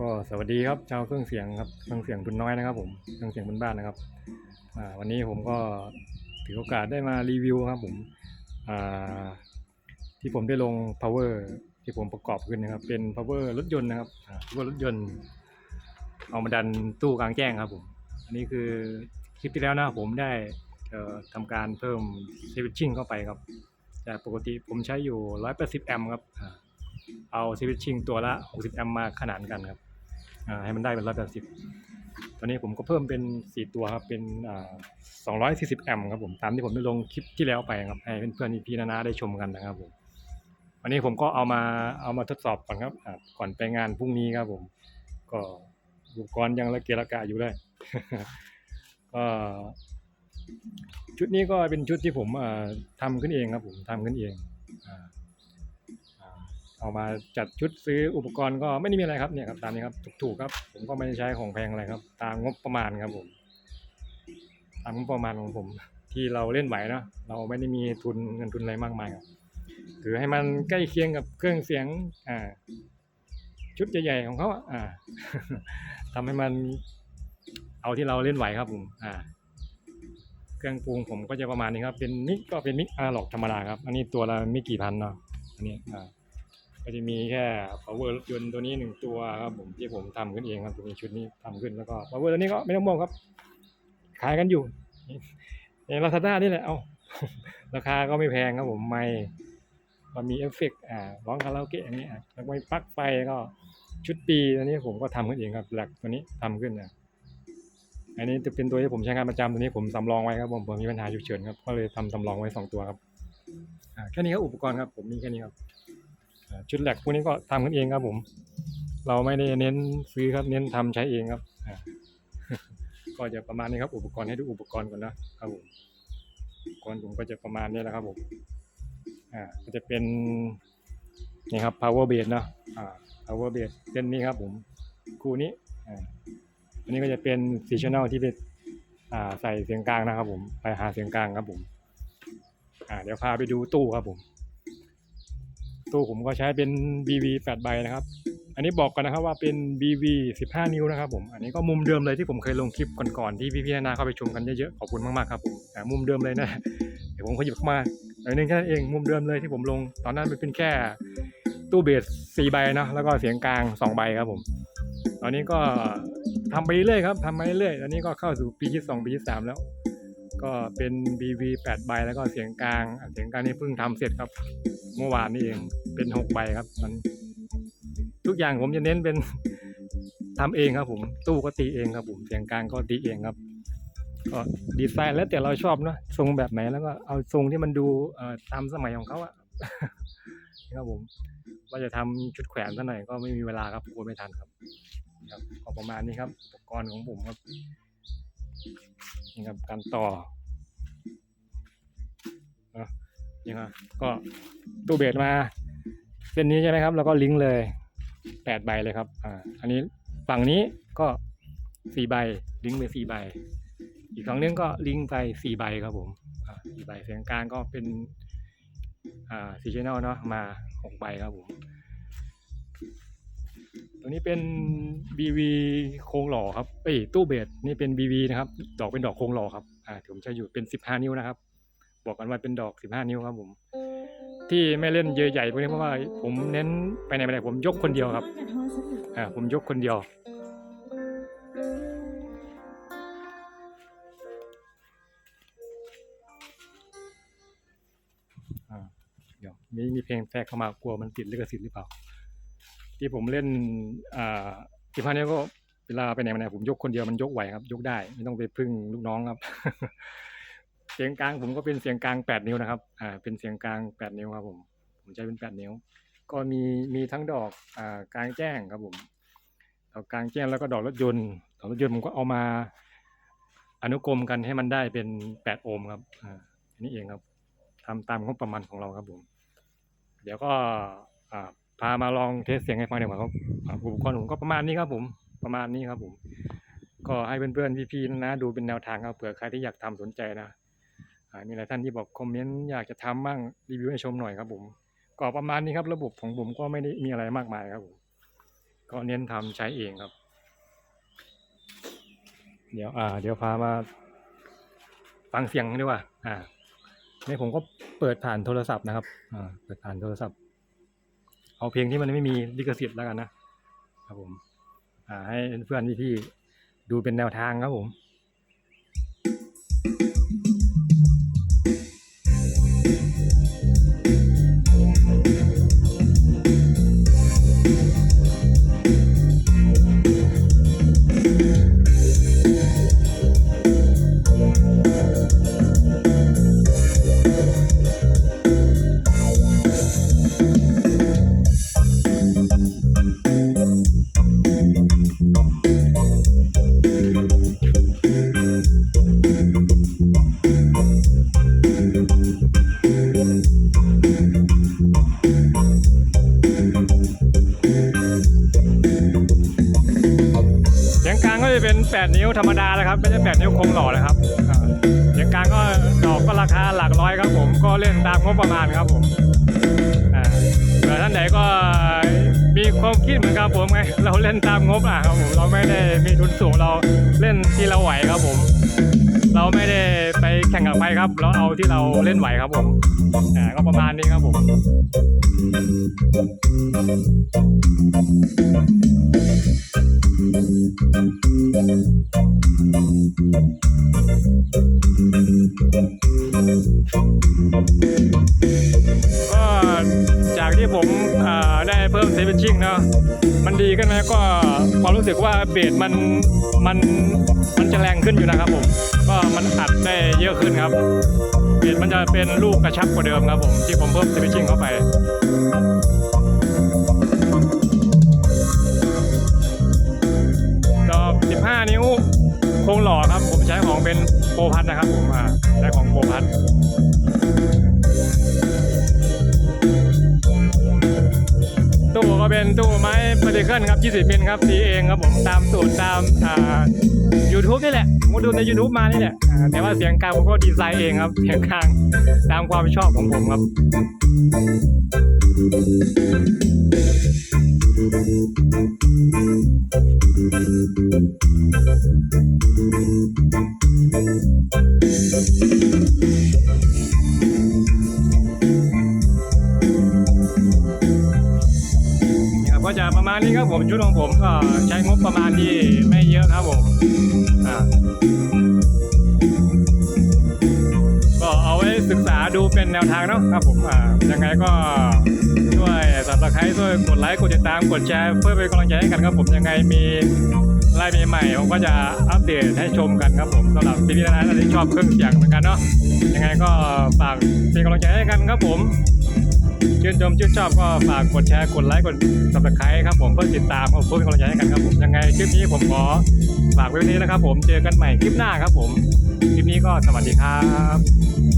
ก็สวัสดีครับชาวเครื่องเสียงครับเครื่องเสียงทุนน้อยนะครับผมเครื่องเสียงบนบ้านนะครับวันนี้ผมก็ถือโอกาสได้มารีวิวครับผมที่ผมได้ลง power ที่ผมประกอบขึ้นนะครับ เป็น power รถยนต์นะครับ power รถยนต์เอามาดันตู้กลางแจ้งครับผม อันนี้คือคลิปที่แล้วนะผมได้ทำการเพิ่ม switching เข้าไปครับจากปกติผมใช้อยู่ 180 แอมป์ครับอ่าเอา switching ตัวละ 60 แอมป์มาขนานกันครับ ให้มันได้เป็น180ตอนนี้ผมก็เพิ่มเป็น4ตัวครับ เป็นอ่า240แอมป์ครับผม ตามที่ผมได้ลงคลิปที่แล้วไปครับ ให้เพื่อนๆพี่ๆนานาได้ชมกันนะครับผมวันนี้ผมก็เอามาเอามาทดสอบก่อนครับ ก่อนไปงานพรุ่งนี้ครับผม ก็อุปกรณ์ยังระเกะระกะอยู่เลยก็ชุดนี้ก็เป็นชุดที่ผมเอ่อทำขึ้นเองครับผมทำขึ้นเอง ออ่าเอามาจัดชุดซื้ออุปกรณ์ก็ไม่ได้มีอะไรครับเนี่ยครับตามนี้ครับถูกๆครับ ผมก็ไม่ได้ใช้ของแพงอะไรครับ ตามงบประมาณครับผมตามงบประมาณของผม ที่เราเล่นไหวเนาะเราไม่ได้มีทุนเงินทุนอะไรมากมายครับคือให้มันใกล้เคียงกับเครื่องเสียงอ่าชุดใหญ่ๆของเขาอ่าทำให้มันเอาที่เราเล่นไหวครับผมอ่าเครื่องปรุงผมก็จะประมาณนี้ครับ เป็นมิกก็เป็นมิกอาร์ล็อกธรรมดาครับ อันนี้ตัวละไม่กี่พันเนาะอันนี้อ่า ก็จะมีแค่ power รถยนต์ตัวนี้หนึ่งตัวครับผมที่ผมทำขึ้นเองครับตัวนี้ชุดนี้ทำขึ้นแล้วก็ power ตัวนี้ก็ไม่ต้องมองครับ ขายกันอยู่ในลาซาด้านี่แหละเอาราคาก็ไม่แพงครับผมไม่ก็มีเอฟเฟกต์อ่าร้องคาราโอเกะอย่างนี้อะแล้วก็มีปลั๊กไฟก็ชุดปีอันนี้ผมก็ทำขึ้นเองครับหลักตัวนี้ทำขึ้นนะอันนี้จะเป็นตัวที่ผมใช้งานประจำตัวนี้ผมสำรองไว้ครับผมผมมีปัญหาฉุกเฉินครับก็เลยทำสำรองไว้สองตัวครับแค่นี้ครับอุปกรณ์ครับผมมีแค่นี้ครับ ชุดแหลกพวกนี้ก็ทำขึ้นเองครับผม เราไม่ได้เน้นซื้อครับ เน้นทำใช้เองครับก็จะประมาณนี้ครับ อุปกรณ์ให้ดูอุปกรณ์ก่อนนะครับผมอุปกรณ์ผมก็จะประมาณนี้แหละครับผมอ่าก็จะเป็นนี่ครับ power base เนาะอ่า power base เส้นนี้ครับผมคู่นี้อ่าอันนี้ก็จะเป็น s e ช s i o n a l ที่เป็นอ่าใส่เสียงกลางนะครับผมไปหาเสียงกลางครับผมอ่าเดี๋ยวพาไปดูตู้ครับผม ตู้ผมก็ใช้เป็น BV 8ใบนะครับ อันนี้บอกกันนะครับว่าเป็น BV 15 นิ้วนะครับผม อันนี้ก็มุมเดิมเลยที่ผมเคยลงคลิปก่อนๆที่พี่ๆนานาเข้าไปชมกันเยอะๆ ขอบคุณมากๆครับผมมุมเดิมเลยนะ เดี๋ยวผมขยิบเข้ามาหน่อยนึงแค่นั้นเอง มุมเดิมเลยที่ผมลง ตอนนั้นมันเป็นแค่ตู้เบสสี่ใบนะแล้วก็เสียงกลางสองใบครับผม ตอนนี้ก็ทำไปเรื่อยครับทำไปเรื่อยตอนนี้ก็เข้าสู่ปีที่สองปีที่สามแล้วก็เป็น BV แปดใบแล้วก็เสียงกลาง เสียงกลางนี่เพิ่งทำเสร็จครับ เมื่อวานนี่เอง เป็นหกใบครับมันทุกอย่างผมจะเน้นเป็นทำเองครับ ผมตู้ก็ตีเองครับ ผมเสียงกลางก็ตีเองครับ ก็ดีไซน์แล้วแต่เราชอบเนอะทรงแบบไหนแล้วก็เอาทรงที่มันดูตามสมัยของเขาอะครับผมว่าจะทำชุดแขวนซะหน่อยก็ไม่มีเวลาครับกลัวไม่ทันครับ ครับก็ประมาณนี้ครับ อุปกรณ์ของผมครับนี่ครับการต่อเนะนี่ครับก็ตู้เบสมา เส้นนี้ใช่ไหมครับ แล้วก็ลิงก์เลยแปดใบเลยครับอ่าอันนี้ฝั่งนี้ก็สี่ใบลิงก์ไปสี่ใบ อีกครั้งนึงก็ลิงก์ไปสี่ใบครับผมอ่าสี่ใบเสียงกลางก็เป็นอ่าสี่ชแนลเนาะมาหกใบครับผมตัวนี้เป็น BV โครงหล่อครับเอ้ยตู้เบสนี่เป็น BV นะครับ ดอกเป็นดอกโครงหล่อครับอ่าผมใช้อยู่เป็นสิบห้านิ้วนะครับ บอกกันว่าเป็นดอกสิบห้านิ้วครับผม ที่ไม่เล่นเยอะใหญ่พวกนี้เพราะว่าผมเน้นไปไหนไปไหนผมยกคนเดียวครับอ่าผมยกคนเดียวอ่าเดี๋ยวมีมีเพลงแทรกเข้ามากลัวมันติดลิขสิทธิ์หรือเปล่า ที่ผมเล่นอ่าที่พันนี้ก็เวลาไปไหนมาไหนผมยกคนเดียวมันยกไหวครับ ยกได้ ไม่ต้องไปพึ่งลูกน้องครับ เสียงกลางผมก็เป็นเสียงกลางแปดนิ้วนะครับ อ่า เป็นเสียงกลางแปดนิ้วครับผม ผมใช้เป็นแปดนิ้ว ก็มีมีทั้งดอก อ่ากลางแจ้งครับผม ดอกกลางแจ้งแล้วก็ดอกรถยนต์ ดอกรถยนต์ผมก็เอามา อนุกรมกันให้มันได้เป็นแปดโอห์มครับ อ่านนี้เองครับทำตามงบประมาณของเราครับผม เดี๋ยวก็ อ่า พามาลองเทสเสียงให้ฟังดีกว่าครับ อุปกรณ์ผมก็ประมาณนี้ครับผม ประมาณนี้ครับผม ก็ให้เพื่อนๆพี่ๆนะดูเป็นแนวทางครับ เผื่อใครที่อยากทำสนใจนะ มีหลายท่านที่บอกคอมเมนต์อยากจะทำบ้างรีวิวให้ชมหน่อยครับผมก็ประมาณนี้ครับ ระบบของผมก็ไม่ได้มีอะไรมากมายครับผมก็เน้นทำใช้เองครับ เดี๋ยวอ่า เดี๋ยวพามาฟังเสียงดีกว่า อ่านี่ผมก็เปิดผ่านโทรศัพท์นะครับ อ่า เปิดผ่านโทรศัพท์ เอาเพลงที่มันไม่มีลิขสิทธิ์แล้วกันนะครับผม อ่า ให้เพื่อนพี่ๆดูเป็นแนวทางครับผม 8 นิ้วธรรมดานะครับ ไม่ใช่ 8 นิ้วโคงหล่อนะครับอย่างกลางก็ดอกก็ราคาหลักร้อยครับผมก็เล่นตามงบประมาณครับผมแต่ท่านไหนก็มีความคิดเหมือนกับผมไงเราเล่นตามงบอะครับผมเราไม่ได้มีทุนสูงเราเล่นที่เราไหวครับผม เราไม่ได้ไป แข่งกับใครครับเราเอาที่เราเล่นไหวครับผมอ่าก็ประมาณนี้ครับผมก็จากที่ผมอ่าได้เพิ่มเซฟชิ่งเนาะมันดีขึ้นไหมก็ความรู้สึกว่าเบสมันมันมันจะแรงขึ้นอยู่นะครับผม ก็มันอัดได้เยอะขึ้นครับเบสมันจะเป็นลูกกระชับกว่าเดิมครับผมที่ผมเพิ่มเซฟชิ่งเข้าไปดอก15 นิ้วโครงหล่อครับ ผมใช้ของเป็นโปรพัทนะครับผมอ่าใช้ของโปรพัท เป็นตู้ไม้พาริเคิลครับ 20มิลครับตีเองครับผมตามสูตรตามอ่า YouTube นี่แหละผมดูใน YouTube มานี่แหละอ่าแต่ว่าเสียงกลางผมก็ดีไซน์เองครับ เสียงกลางตามความชอบของผมครับนี่ ชุดของผมก็ใช้งบประมาณที่ไม่เยอะครับผมอ่าก็เอาไว้ศึกษาดูเป็นแนวทางเนาะครับผมอ่ายังไงก็ช่วยสับสไครต์ช่วยกดไลค์กดติดตามกดแชร์เพื่อเป็นกำลังใจให้กันครับผมยังไงมีไลฟ์ใหม่ๆผมก็จะอัปเดตให้ชมกันครับผมสำหรับพี่ๆนะที่ชอบเครื่องเสียงเหมือนกันเนาะยังไงก็ฝากเป็นกำลังใจให้กันครับผม ชื่นชมชื่นชอบก็ฝากกดแชร์กดไลค์กด subscribe ครับผมเพื่อติดตามเพื่อเป็นกำลังใจให้กันครับผมยังไงคลิปนี้ผมขอฝากไว้วันนี้นะครับ ผมเจอกันใหม่คลิปหน้าครับ ผมคลิปนี้ก็สวัสดีครับ